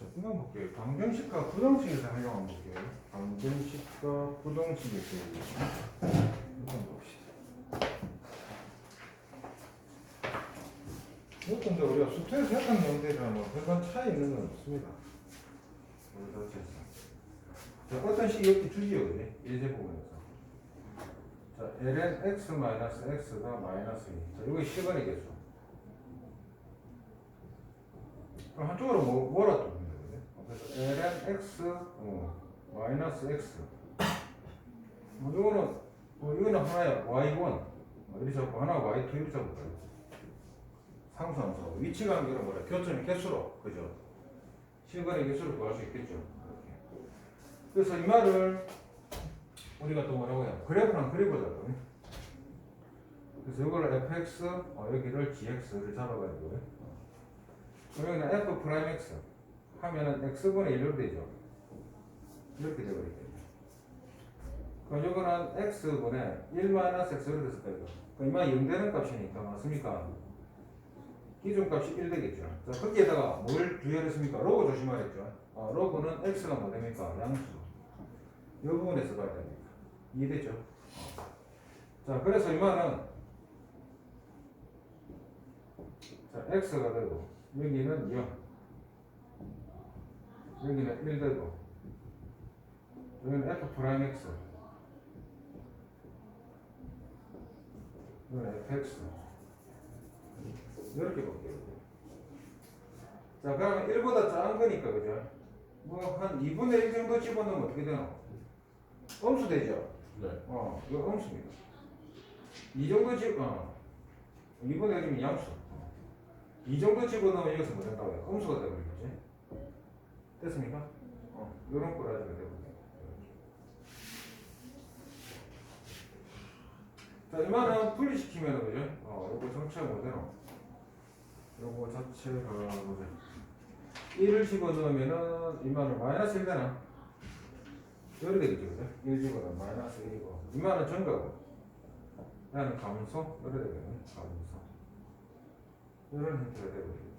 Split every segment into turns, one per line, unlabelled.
자, 한번 볼게요. 방정식과 부동식에서 활용 한번 볼게요. 방정식과 부동식에서 이거 한번 봅시다. 이것도 근데 우리가 수트에서 했던 내용들이랑 뭐 별반 차이 있는 건 없습니다. 우리 자체에서. 자, 어떤 식이 이렇게 주지요, 그지? 일제부분에서. 자, ln x 마이너스 x가 마이너스 2. 자, 이거 개수. 그럼 한쪽으로 뭐, 또 ln x 어, 마이너스 x. 뭐 이거는 뭐 이거는 하나야 y1 뭐 이리 잡고 하나 y2 이리 잡을까요? 상수함수 위치 관계로 뭐라 교점의 개수로 그죠? 시간의 개수를 구할 수 있겠죠. 이렇게. 그래서 이 말을 우리가 또 뭐라고 해요? 그래프랑 그려보자고. 그래서 이걸 fx 어, 여기를 gx를 잡아가지고 여기는 f 프라임 x 하면은 x분의 1로 되죠. 이렇게 되버리겠죠. 그럼 이거는 x분의 1 마이너스 x로 됐을 거예요. 이만 0 되는 값이니까 맞습니까? 기준값이 1 되겠죠. 자, 거기에다가 뭘 주의하랬습니까? 로그 조심하랬죠. 어, 로그는 x가 뭐 됩니까? 양수. 이 부분에서 봐야 됩니다. 이해되죠? 어. 자, 그래서 이 말은 자, x가 되고 여기는 0 여기는 1 되고 여기는 f 프라임 x 여기는 fx 이렇게 볼게요. 자, 그러면 1보다 작은 거니까, 그죠? 뭐, 한 2분의 1 정도 집어넣으면 어떻게 되나? 음수 되죠?
네.
어, 이거 음수입니다. 이 정도 집, 어, 2분의 1이면 양수. 이 정도 집어넣으면 여기서 뭐 된다고요? 음수가 되버린 거지. 됐습니까? 어, 요런 꼬라지가 되거든요. 자, 이만은 분리시키면, 그죠? 어, 요거 뭐 되노? 요거 자체가 뭐죠? 1을 집어넣으면은 이만은 마이너스 1 되나? 이렇게 되겠죠, 그죠? 1 집어넣으면 마이너스 1이고 이만은 증가고 나는 감소? 이렇게 되겠네, 감소 이런 형태가 되버리겠죠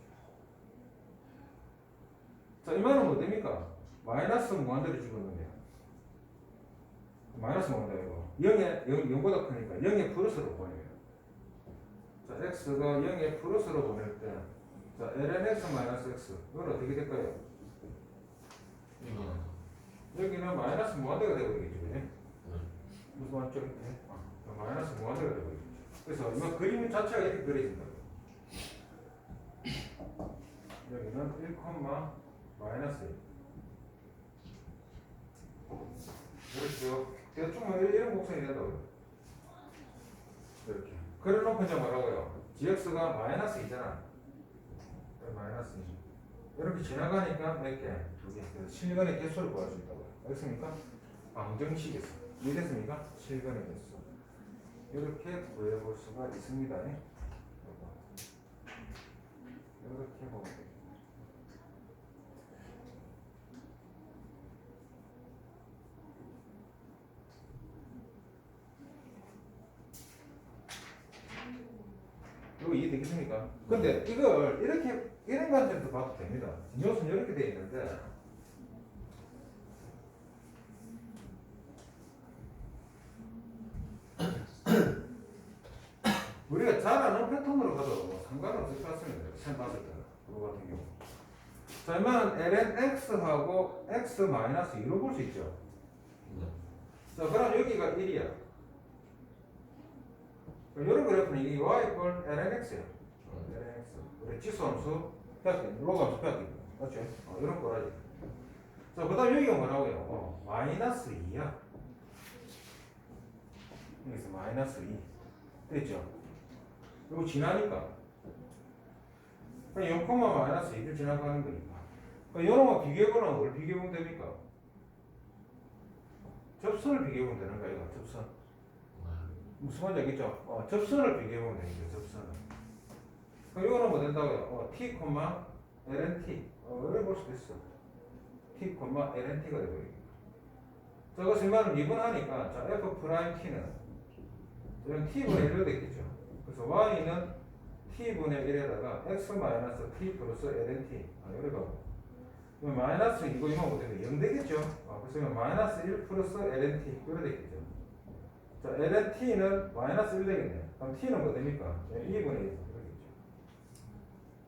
자, 이만은 뭐 됩니까? 마이너스 무한대로 집어넣으면 마이너스 무한대 이거 0에 0, 0보다 크니까 0에 플러스로 보내요 자, x가 0에 플러스로 보낼 때, 자, ln x 마이너스 x. 이건 어떻게 될까요? 여기는 마이너스 무한대가 되버리겠죠, 그지?
네.
무슨? 네. 아, 마이너스 무한대가 되버리겠죠. 그래서 이거 그림 자체가 이렇게 그려진다. 여기는 1, 마이너스 1. 그렇죠. 대충 뭐 이런 곡선이 된다고요. 이렇게. 그래 놓고 이제 뭐라고요? gx가 마이너스 2잖아. 마이너스 2. 이렇게 지나가니까 몇 개? 두 개. 실근의 개수를 구할 수 있다고요. 알겠습니까? 방정식에서. 이해됐습니까? 실근의 개수. 이렇게 구해볼 수가 있습니다. 이렇게 보면. 이 거 이해되겠습니까? 근데 이걸 이렇게 이런 관점에서 봐도 됩니다. 요소는 이렇게 돼 있는데 우리가 잘 아는 패턴으로 가도 뭐 상관없을 것 같습니다. 시험 봤을 때는 그거 같은 경우. 자, 그러면 ln x하고 x 마이너스 2로 볼 수 있죠.
네.
자, 그럼 여기가 1이야. 이런 그래프는 이게 y 이퀄 ln x야. 우리 지수함수 빼앗기, 로그함수 빼앗기. 맞죠? 어, 이런 거라지. 자, 그 다음 여기가 뭐라고요? 어, 마이너스 2야. 여기서 마이너스 2. 됐죠? 이거 지나니까. 그럼 0, 마이너스 2를 지나가는 거니까. 그럼 이런 거 비교해보면 뭘 비교해보면 됩니까? 접선을 비교해보면 되는 거야, 이거. 접선. 무슨 말인지 알겠죠? 어, 접선을 비교해보면 되니까, 접선을. 그럼 이거는 뭐 된다고요? 어, t, lnt. 어, 이렇게 볼 수도 있어. t, lnt가 되버리겠다. 저것을 말은 미분하니까, 자, f 프라임 t는 이런 t분의 1로 되겠죠. 그래서 y는 t분의 1에다가 x 마이너스 t 플러스 lnt. 아, 하고. 그럼 마이너스 이거 이만 못해도 0 되겠죠? 어, 그래서 마이너스 1 플러스 ln t 이래 되겠죠? 자, ln t는 마이너스 1 되겠네요. 그럼 t는 뭐 됩니까? 2분의 1 되겠죠.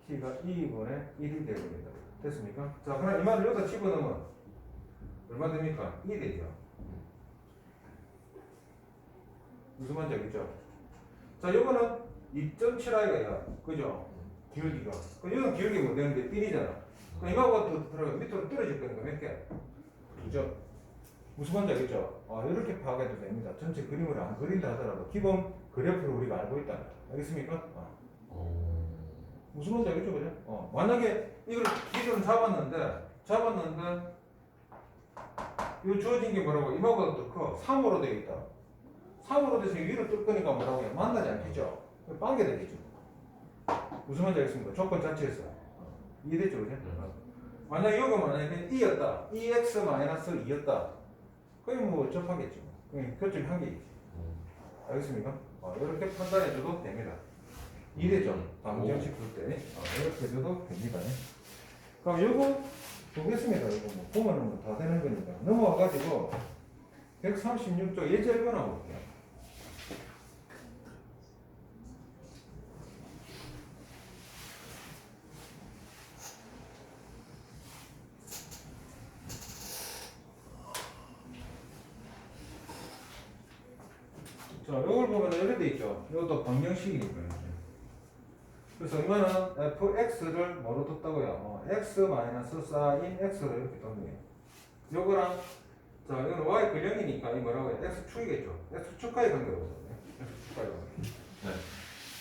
T가 2분의 1이 되겠습니다. 됐습니까? 자, 그럼 이 말을 여기다 집어넣으면 얼마 됩니까? 2 되죠. 무슨 말인지 알겠죠? 자, 요거는 2.7i가 그죠? 기울기가. 그럼 이건 기울기 못 되는데 1이잖아. 그럼 이거하고 더 들어가 밑으로 떨어질 거니까 몇 개? 두죠. 무슨 말인지 알겠죠? 아, 이렇게 파악해도 됩니다. 전체 그림을 안 그린다 하더라도 기본 그래프를 우리가 알고 있다. 알겠습니까? 어.
어.
무슨 말인지 알겠죠, 그죠? 어, 만약에 이걸 기준을 잡았는데, 잡았는데, 이 주어진 게 뭐라고? 이마보다 더 커. 3으로 되어 있다. 3으로 돼서 위로 뜰 거니까 뭐라고 해? 만나지 않겠죠? 빵게 되겠죠. 무슨 말인지 알겠습니까? 조건 자체에서. 이해됐죠, 그죠? 어. 만약에 이거 만약에 2였다. 2x 마이너스 2였다. 그럼 뭐 접하겠죠. 그냥 교점 한계겠지. 알겠습니까? 어, 이렇게 판단해줘도 됩니다. 이래죠. 방정식 풀 때. 어, 이렇게 해줘도 됩니다. 그럼 요거 보겠습니다. 이거 뭐 보면은 뭐다 되는 거니까. 넘어와가지고 136조 예제 1번 하고 볼게요. 자, 이걸 보면 이렇게 돼 있죠. 이것도 방정식이니까요. 그래서 이거는 fx를 뭐로 뒀다고요? 어, x 마이너스 사인 x로 이렇게 뒀네요 요거랑 자 이거는 y 근령이니까 이 뭐라고 해요? x 축이겠죠. x 축과의 관계로 보거든요. x 축과의 관계.
네.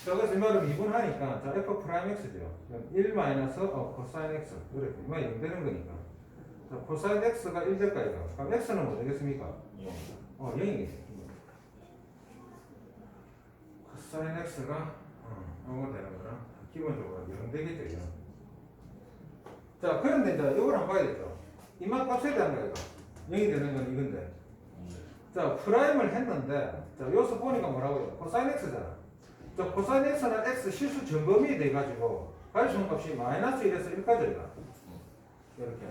자 그래서 이 말을 미분하니까 자 f 프라임 x죠. 그럼 1 마이너스 어, 코사인 x 이렇게 이 말이 0 되는 거니까. 자 코사인 x가 1 될까요? 그럼 x는 뭐 되겠습니까? 어 0이겠죠. 코사인 x가 어, 이거 되는 거랑 기본적으로 0 되겠죠. 0. 자 그런데 이제 이걸 한번 봐야 되죠. 이만 값에 대한 거예요. 0이 되는 건 이건데. 자 프라임을 했는데 자 여기서 보니까 뭐라고요? 코사인 x잖아. 자 코사인 x는 x 실수 점검이 돼가지고 가르치는 값이 마이너스 1에서 1까지가 이렇게.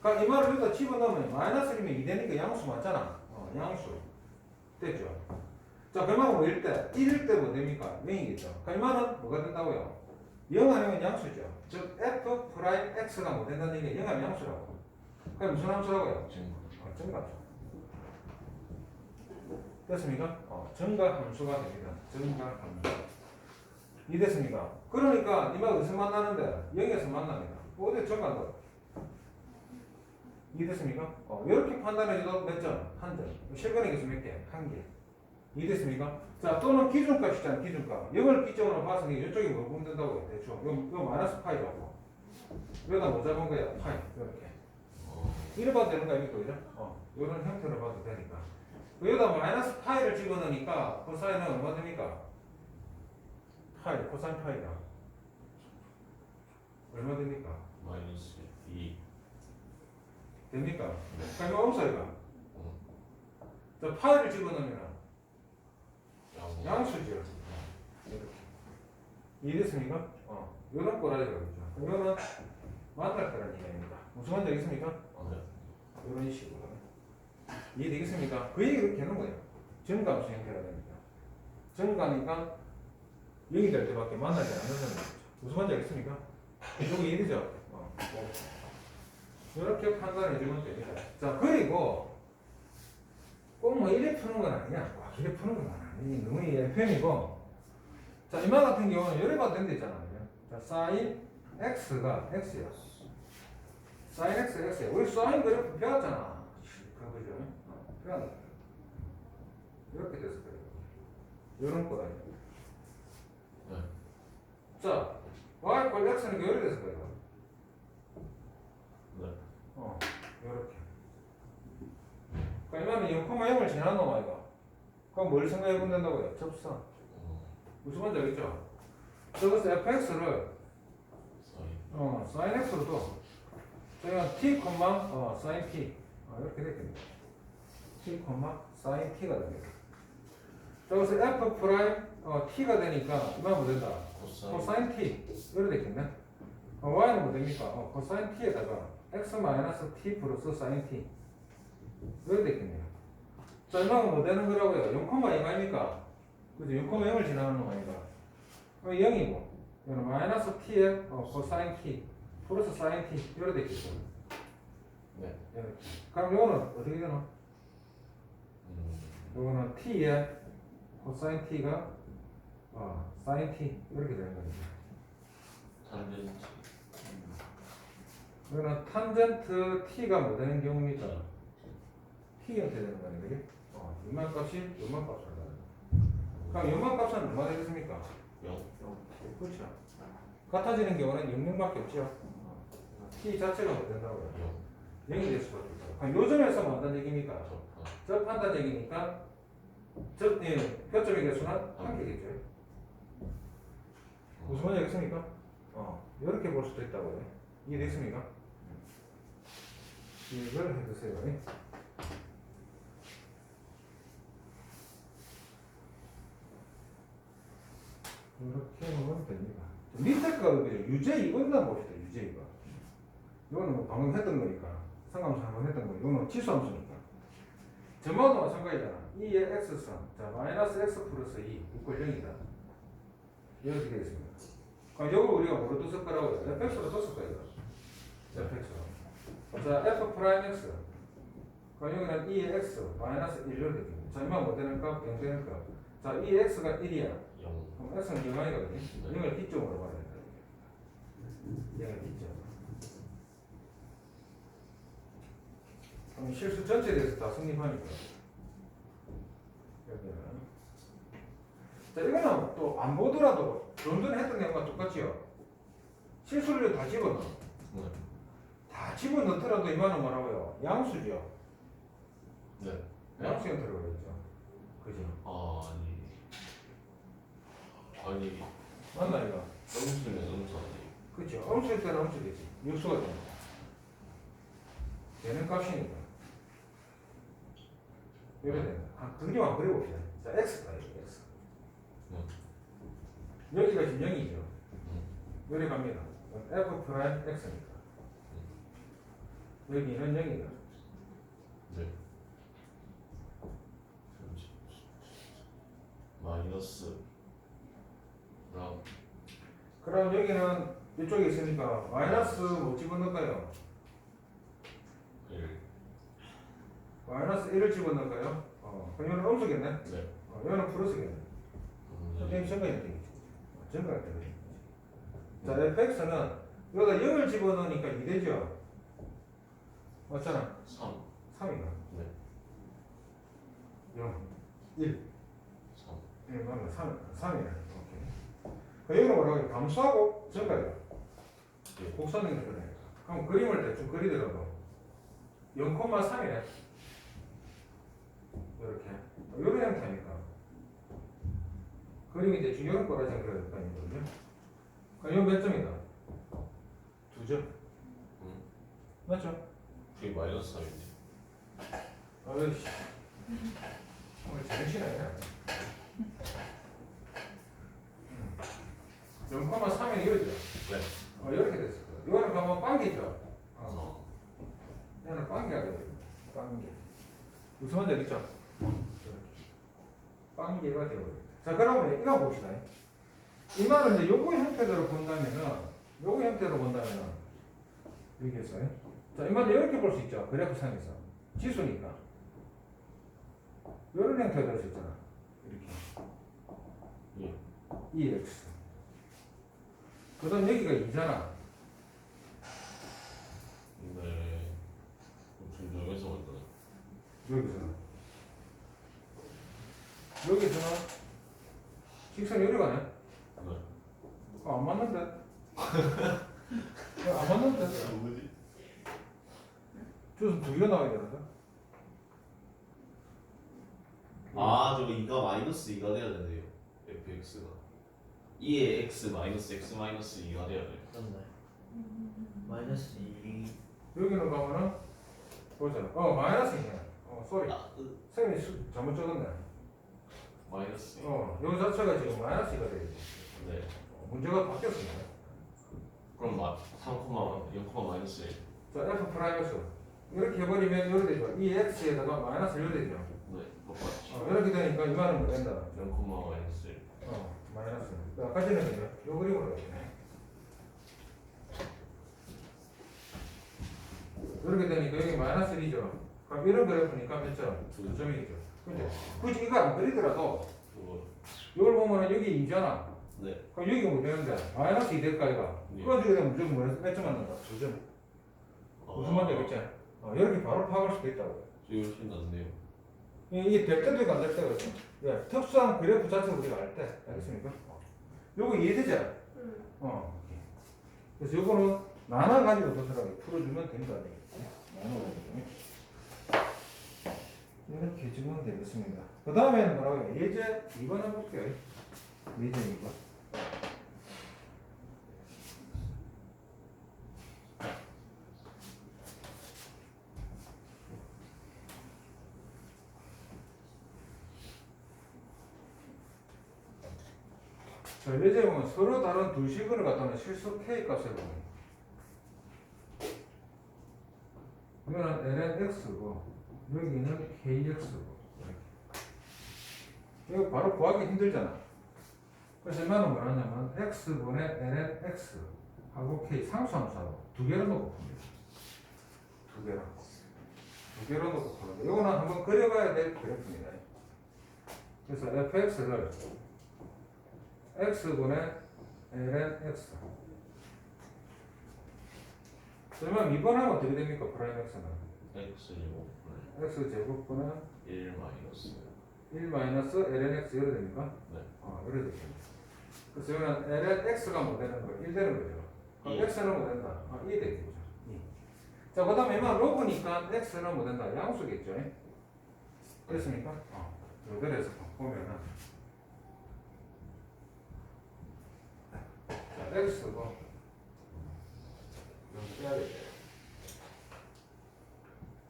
그러니까 이 말을 여기다 집어넣으면 마이너스 1이면 2 되니까 양수 맞잖아. 어, 양수 됐죠. 자 그러면 뭐 1일 때 1일 때 뭐 됩니까? 0이겠죠. 그러니까 이 말은 뭐가 된다고요? 0 아니면 양수죠. 즉 f 프라임 x가 뭐 된다는 얘기 0 아니면 양수라고. 그럼 무슨 함수라고요? 어, 증가함수. 됐습니까? 어, 증가 함수가 됩니다. 증가 함수. 이 됐습니까? 그러니까 이말 어디서 만나는데? 0에서 만납니다. 어디 증가한다? 이 됐습니까? 어, 이렇게 판단해줘도 몇 점? 한 점. 실근에게서 몇 개? 한 개. 이해됐습니까? 자, 또는 기준값이잖아, 기준값. 이걸 기점으로 봐서 이쪽이 뭐 보면 된다고요, 대충. 이거, 이거 마이너스 파이라고. 여기다 뭐 잡은 거야? 파이. 이렇게. 이래 봐도 되는 거 아닙니까, 그죠? 어, 이런 형태로 봐도 되니까. 여기다 마이너스 파이를 집어 넣으니까 코사인은 얼마 됩니까? 파이, 코사인 파이가. 얼마 됩니까?
마이너스 2.
됩니까? 그러니까 이거 엄살이가. 자, 파이를 집어 넣으면 양수죠. 이해됐습니까? 어. 요런 꼬라지가 있죠. 이거는 만날 거라는 얘기입니다. 무슨 말인지 알겠습니까?
네.
이런 식으로. 이해되겠습니까? 그 얘기를 이렇게 하는 거예요. 증감수 형태가 됩니다. 증가니까 0이 될 때밖에 만나지 않는다는 거죠. 무슨 말인지 알겠습니까? 이거 이해되죠? 어. 이렇게 판단해 주면 됩니다. 자, 그리고 꼭뭐 이래 푸는 건 아니야. 와, 이래 푸는 건 아니. 너무 FM이고. 자, 이마 같은 경우는 열에 봐도 된다 있잖아요. 자, 사인 X가 X야. 사인 X, X야. 우리 사인 그래프 배웠잖아. 그런 거죠. 어, 배웠다. 이렇게 됐을 거예요. 이런 거다.
네.
자, Y 꼴 X는 열이 됐을 거예요.
네.
어, 이렇게. 그러니까 이거는 0,0을 지나노 아이가. 그럼 뭘 생각해 본다고요? 접선. 무슨 말인지 알겠죠? 저것서 fx를. 어, sin x로 둬. 저희가 t, 어, sin t. 어, 이렇게 됐겠네. t, sin t가 됩니다. 저것서 f 프라임 어, t가 되니까 이만 뭐 된다?
코사인.
t. 이렇게 됐겠네. 어, y는 뭐 됩니까? 어, cosine t에다가 x 마이너스 t 플러스 사인 t 이렇게 됐겠네요. 자, 이만은 뭐 되는 거라고요? 0,0 아닙니까? 그죠? 0,0을 지나가는 거 아닌가? 그럼 0이고, 이거는 마이너스 t의 어, 코사인 t 플러스 사인 t 이렇게 됐겠죠.
네.
그럼 이거는 어떻게 되나?
음.
이거는 t의 코사인 t가 어, 사인 t 이렇게 되는 거죠.
탄젠트.
이거는 탄젠트 t가 뭐 되는 경우입니까? t 형태 되는 거 아니에요? 어, 요만 값이 요만 값을 가는 그럼 요만 값은 얼마 되겠습니까?
0.
그렇죠. 같아지는 경우는 0,0밖에 없죠. 어, t 자체가 뭐 된다고요?
0.
0이 될 수밖에 없죠. 그럼 요 점에서 뭐 얘기입니까?
접한.
접한다는 얘기니까 접, 예, 표점의 개수는 한 개겠죠. 무슨 말인지 알겠습니까? 어, 이렇게 볼 수도 있다고요. 이해됐습니까? 이걸 해주세요. 이렇게 하면 됩니다. 밑에 거? 유제 이거나 봅시다. 유제 이거. 이거는 뭐 방금 했던 거니까 상관없이 한번 했던 거. 이거는 치수함수니까. 점화도 마찬가지잖아. 2의 x선, 자 마이너스 x 플러스 2 이꼴 0이다. 이렇게 되어 있습니다. 그럼 이걸 우리가 뭐로 뒀을 거라고요? fx로 뒀을 거예요. fx로. 자 f 프라임 x. 그럼 여기는 2의 x 마이너스 1 이렇게 됩니다. 자 이만 못 되는 값, 0 되는 값. 자 2의 x가 1이야.
0.
그럼 x는 영항이거든요.
네.
0을 B점으로 봐야 된다. 0을 B점. 그럼 실수 전체에 대해서 다 성립하니까. 여기는. 자, 이거는 또 안 보더라도 좀 전에 했던 내용과 똑같지요. 실수를 다 집어넣어.
네.
다 집어넣더라도 이만은 뭐라고요? 양수죠.
네.
양수 형태로 그랬죠. 그죠?
아, 아니. 아니,
맞나, 이거?
음수는 음수 아니에요.
그렇죠. 엄수일 때는 엄수겠지. 육수가 되는 거. 되는 값이니까. 이래 된다. 아, 그림만 그려봅시다. 자, x다, 이거 x.
네.
여기가 지금 0이죠.
음.
요리 갑니다. f 프라임 x니까. 여기는 0이다.
네. 마이너스 랑
그럼 여기는 이쪽에 있으니까 마이너스 뭐 집어넣을까요?
1.
마이너스 1을 집어넣을까요? 어, 그럼 이거는 음수겠네?
네.
어, 이거는 플러스겠네.
음.
증가할 때 그래. 자, fx는 여기다 0을 집어넣으니까 2 되죠? 맞잖아.
3.
3이가.
네.
0, 1.
3.
예, 맞네. 3, 3이네. 오케이. 그 여기는 뭐라고 해? 감수하고 증가해요.
예.
곡선이 그러니까. 그럼 그림을 대충 그리더라도 0,3이네. 이렇게. 이런 형태니까. 그림이 대충 이런 꼬라지 그려야 될거 아니거든요. 그럼 이거 몇 점이다? 두 점.
음.
맞죠?
그게 마이너스 3인데.
어이씨. 오늘 정신이야. 0,3이 이거죠.
네.
어, 이렇게 됐을 거예요. 이거는 가면 빵기죠. 어.
어.
얘는 빵기가 돼요. 빵기. 무슨 말인지 알겠죠? 이렇게. 빵기가 되어버려요. 자, 그러면 이거 봅시다. 이 말은 이제 요거 형태대로 본다면은, 요거 형태로 본다면은, 여기에서. 자, 이 말은 이렇게 볼 수 있죠. 그래프 상에서. 지수니까. 요런 형태가 될수 있잖아. 이렇게.
예.
2x. 그 다음 여기가 2잖아.
네. 중점에서 만드는.
여기서는. 여기서는 직선이 이리 가네.
네.
어, 안 맞는데? 어, 안 맞는데?
뭐지?
저선 두 개가 나와야 되는데?
아 저거 2가 마이너스 2가 돼야 되네요 fx가 2의 x 마이너스 x 마이너스 2가 돼야 돼요
맞네. 마이너스 2
여기는 가면은, 보자. 어, 마이너스 이네. 어, 쏘리.
아, 으,
선생님이 수, 잘못 적었네.
마이너스 2.
어, 요 자체가 지금 마이너스가 돼야지.
네.
어, 문제가 바뀌었습니다.
그럼 마 3, 0, 마이너스 1.
자, f x. 이렇게 해버리면 이렇게 되죠. 이 x에다가 마이너스 이렇게 되죠.
네. 똑같이.
어, 이렇게 되니까 이만은 뭐 된다.
0, 마이너스 1.
어, 마이너스. 그 아까 전에는요. 요 그림으로. 이렇게 되니까 여기 마이너스 1이죠. 그럼 이런 그래프니까 몇 점? 두 점이겠죠. 근데 굳이 이거 안 그리더라도. 이걸 보면은 여기 2잖아.
네.
그럼 여기 뭐 되는데? 마이너스 2 될까 이거?
네.
그거 중에 무조건 뭐, 몇점 맞는다? 두 점. 무슨 말인지 알겠지? 어, 이렇게 바로 파악할 수도 있다고.
저 훨씬 낫네요.
이게 될 때도 있고 안 될 때가 있어. 예, 특수한 그래프 자체를 우리가 알 때. 알겠습니까? 어. 요거 이해되죠?
응.
어. 그래서 요거는 나눠가지고 도서하게 풀어주면 된다. 나눠가지고. 이렇게 주면 되겠습니다. 그 다음에는 뭐라고 해요? 예제 2번 해볼게요. 예제 2번. 자, 예제 보면 서로 다른 두 식을 갖다는 실수 k 값을 보면 그러면 ln x고 여기는 kx고 이거 바로 구하기 힘들잖아. 그래서 얼마나 뭐하냐면 x분의 ln x 하고 k 상수함수하고 두 개로 놓고 풉니다. 두 개로. 두 개로 놓고 푸는데 이거는 한번 그려봐야 될 그래프입니다. 그래서 fx를 x분의 ln x 그러면 이번하면 어떻게 됩니까? 프라임 x는
x 제곱
x 제곱분은
1 마이너스
1 마이너스 ln x 이래 됩니까?
네.
어, 이래 됩니다. 그래서 이거는 ln x가 뭐 되는 거? 1 되는 거죠. 그럼
이.
x는 뭐 된다? 아, 2 되겠죠. 2. 자, 그 다음에 이만 로그니까 x는 뭐 된다? 양수겠죠. 그렇습니까? 어, 요대로 해서 보면은 자, x고 빼야겠죠.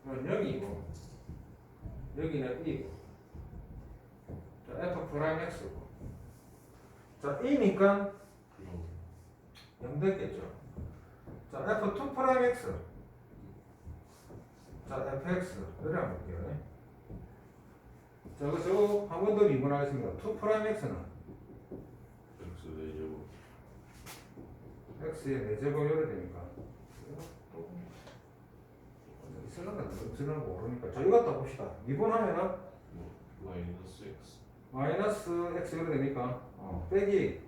이건 0이고 여기는 2고 자, f 프라임 x고 자, 2니까
그럼
0 됐겠죠. 자, f2 프라임 x. 자, fx. 이래 볼게요. 자, 그래서 한 번 더 미분하겠습니다. 2 프라임 x는
x 4제곱
x의 4제곱 이래 되니까. 있을란가 없을란가 모르니까. 자, 갖다 봅시다. 미분하면은
마이너스 x
마이너스 x 이래 되니까 어, 빼기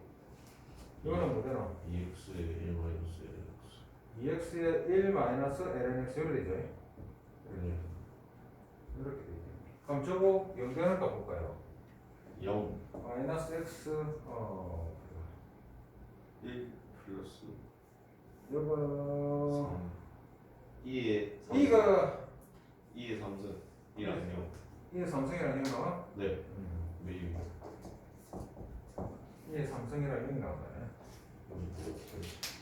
이거는 뭐 되나?
2x에 1 마이너스 1x
2x의 1 마이너스 ln x 이래 되죠.
네.
이렇게 되죠. 그럼 저거 연결할까 볼까요?
0
마이너스 x 어
1 플러스
요거
2의
2가
2의 3승 1 아니요.
2의 삼성이라는 얘기 나와?
네. 매일
2의 삼성이라는 얘기 나오네.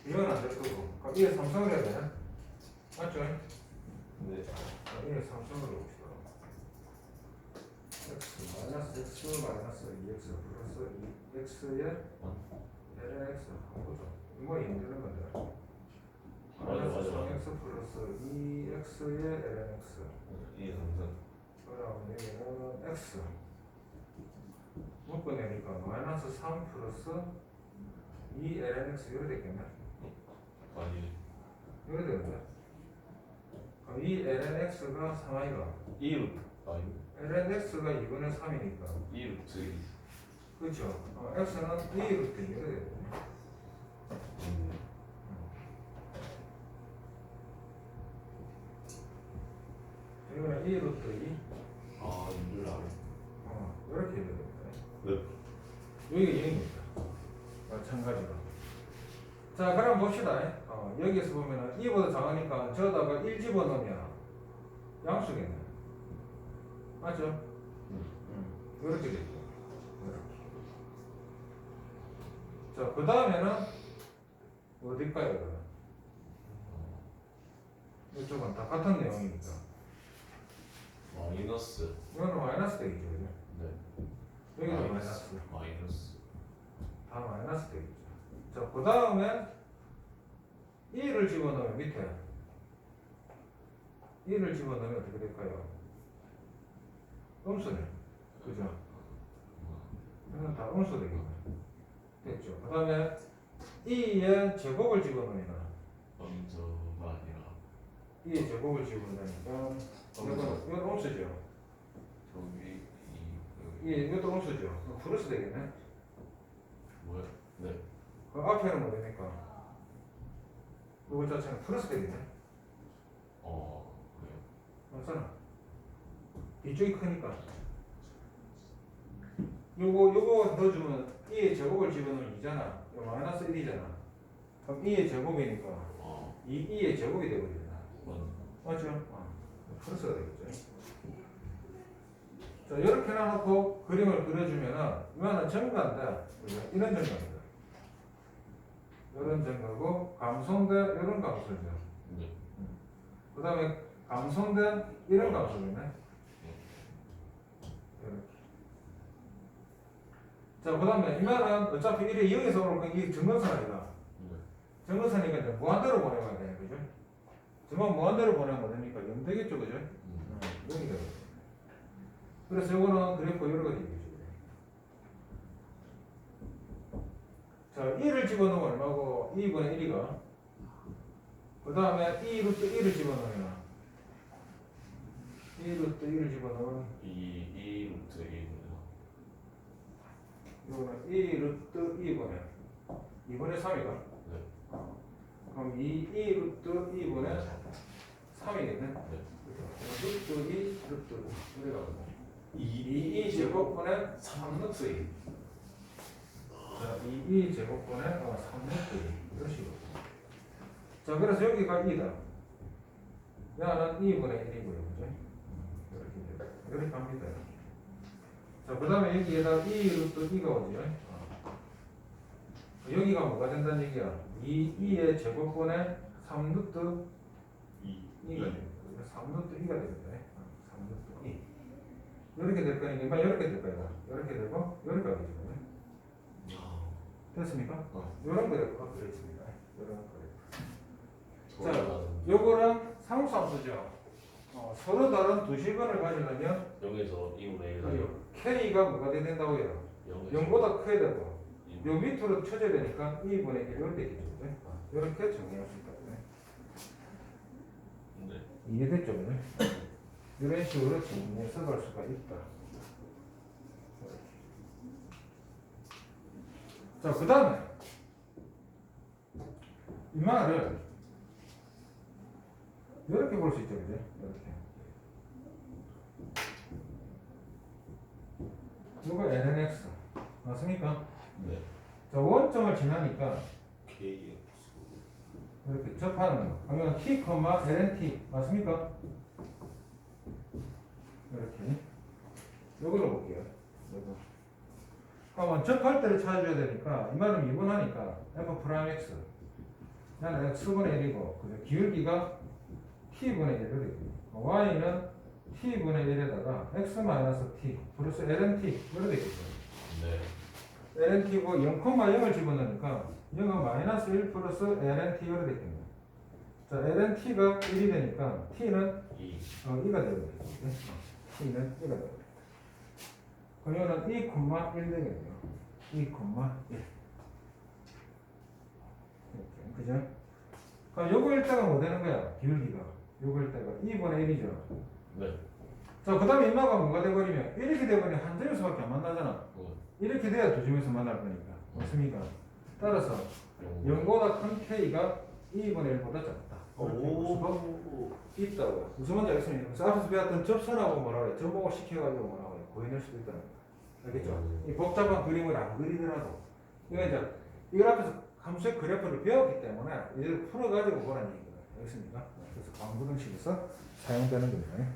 이건 안 될 거고. 그럼 2의 삼성을 해야 되나? 맞죠?
네.
2의 삼성으로 봅시다. x 마이너스 x 마이너스 2x 플러스 2x의 ln x 보죠 이거 힘드는 건데?
맞아 맞아. 맞아
x 플러스 2x의 ln x
2의 3승
그럼 여기는 x. 묶어내니까 마이너스 3 플러스 2 ln x 이래 되겠네?
아니.
이래 되는데 그럼 2 ln x가 3i가
2루. 아니.
Ln x가 2분의 3이니까.
2루트
그렇죠? 어, x는 2 루트 이래 되거든요 이거는 2 루트 2
아 이걸 알아
어, 이렇게 해야 됩니다
네
여기가 0입니다. 마찬가지로. 자, 그럼 봅시다. 어, 여기에서 보면은 2보다 작으니까 저다가 1 집어넣으면 양수겠네. 맞죠? 음. 이렇게 되죠. 이렇게. 자, 그 다음에는 어딜까요? 그러면? 이쪽은 다 같은 내용이니까.
마이너스
이거는 마이너스 되겠죠. 그죠?
네
여기도 마이너스.
마이너스
다 마이너스 되겠죠. 자, 그 다음에 1을 집어넣으면 밑에 1을 집어넣으면 어떻게 될까요? 음수네. 그죠? 이건 다 음수 되겠네. 됐죠. 그 다음에 2의 제곱을 집어넣으면
먼저가 아니라
2의 제곱을 집어넣으니까 이건, 이건 음수죠.
저기 이
이, 이것도 음수죠. 플러스 되겠네.
뭐야? 네.
그 앞에는 뭐 됩니까? 이거 자체는 플러스 되겠네.
어 그래요.
맞잖아. 이쪽이 크니까. 요거, 요거 넣어주면 2의 제곱을 집어넣으면 2잖아. 이거 마이너스 1이잖아. 그럼 2의 제곱이니까
어
2, 2의 제곱이 되거든요.
먼.
맞죠? 어. 플러스가 되겠죠. 자, 이렇게 놔놓고 그림을 그려주면은 정가인데 그죠? 이런 정가입니다. 이런 정가고 감성된 이런 감성이죠.
네.
그 다음에 감성된 이런 감성이네. 이렇게. 자, 그 다음에 이만은 어차피 이래 여기서 오는 건이 아이가.
네.
정근선이니까 이제 무한대로 보내면 돼, 그죠? 정말 무한대로 보내면 되니까 0 되겠죠, 그죠?
음.
어, 0이 되고. 그래서 이거는 그래프 여러 가지 되겠죠. 자, 1을 집어넣으면 얼마고? 2분의 1이가? 그 다음에 2 루트 1을 집어넣으면 2 루트 1을 집어넣으면
이, 이 루트 1입니다.
이거는 2 루트 2분의 2분의 3이가
네.
그럼 2, 2 루트 2분의 3이겠네.
네.
루트 2 루트 2 이래가지고.
2,
2, 2 제곱분의 3 루트 2 자, 2, 2 제곱분의 어, 3 루트 2 이런 식으로. 자 그래서 여기가 2다. 야는 2분의 1이고요. 그죠? 이렇게 돼요. 이렇게 갑니다. 자 그 다음에 여기에다 2 루트 2가 오죠. 어. 여기가 뭐가 된다는 얘기야? 2, 2의 제곱분의 3 루트
2,
2가 됩니다 3 루트 2가 됩니다 3 루트 2 이렇게 될 거니까 이렇게 될 거야. 이렇게 되고 이렇게 하겠죠 됐습니까?
어.
이런 그래프가 그려 있습니다 이런 그래프 자,
자,
요거는 상수함수죠. 어, 서로 다른 두 실근을 가지려면
0에서 2분의 1
그죠? K가 뭐가 돼야 된다고요?
0에서
0보다 커야 되고 요 밑으로 쳐져야 되니까 2분의 1 이렇게 되겠죠. 그죠? 어, 이렇게 정리할 수 있거든요.
네.
이해됐죠? 그죠? 이런 식으로 정리해서 갈 수가 있다. 자, 그 다음에 이 말을 이렇게 볼 수 있죠, 그죠? 이렇게. 이거 lnx 맞습니까?
네.
자, 원점을 지나니까
KX.
이렇게 접하는 거. 그러면 t, lnt 맞습니까? 이렇게. 요걸로 볼게요. 요거. 그러면 접할 때를 찾아줘야 되니까 이 말은 미분하니까 f 프라임 x 나는 x분의 1이고 그래서 기울기가 t분의 1로 되겠고 y는 t분의 1에다가 x 마이너스 t 플러스 lnt 이렇게 되겠죠.
네.
lnt고 0,0을 집어넣으니까 0은 마이너스 1 플러스 lnt로 되겠네요. 자, lnt가 1이 되니까 t는
2.
어, 2가 되거든요. t는 2가 되거든요. 그러면은 2,1 되겠네요. 2,1. 이렇게, 그죠? 그럼 요거일 때가 뭐 되는 거야? 기울기가. 요거일 때가 2분의 1이죠.
네.
자, 그 다음에 인마가 뭐가 돼버리면 이렇게 돼버리면 한 점에서밖에 안 만나잖아.
어.
이렇게 돼야 두 점에서 만날 거니까. 맞습니까? 따라서
0.
0보다 큰 K가 2분의 1보다 작다.
오.
있다고요. 무슨 말인지 알겠습니까? 그래서 앞에서 배웠던 접선하고 뭐라 그래? 접목을 시켜가지고 구해낼 수도 있다는 거야. 알겠죠?
음.
이 복잡한 그림을 안 그리더라도 이거 이제 이걸 앞에서 함수의 그래프를 배웠기 때문에 이걸 풀어가지고 보라는 얘기거든요. 알겠습니까? 그래서 광부등식에서 사용되는 거예요.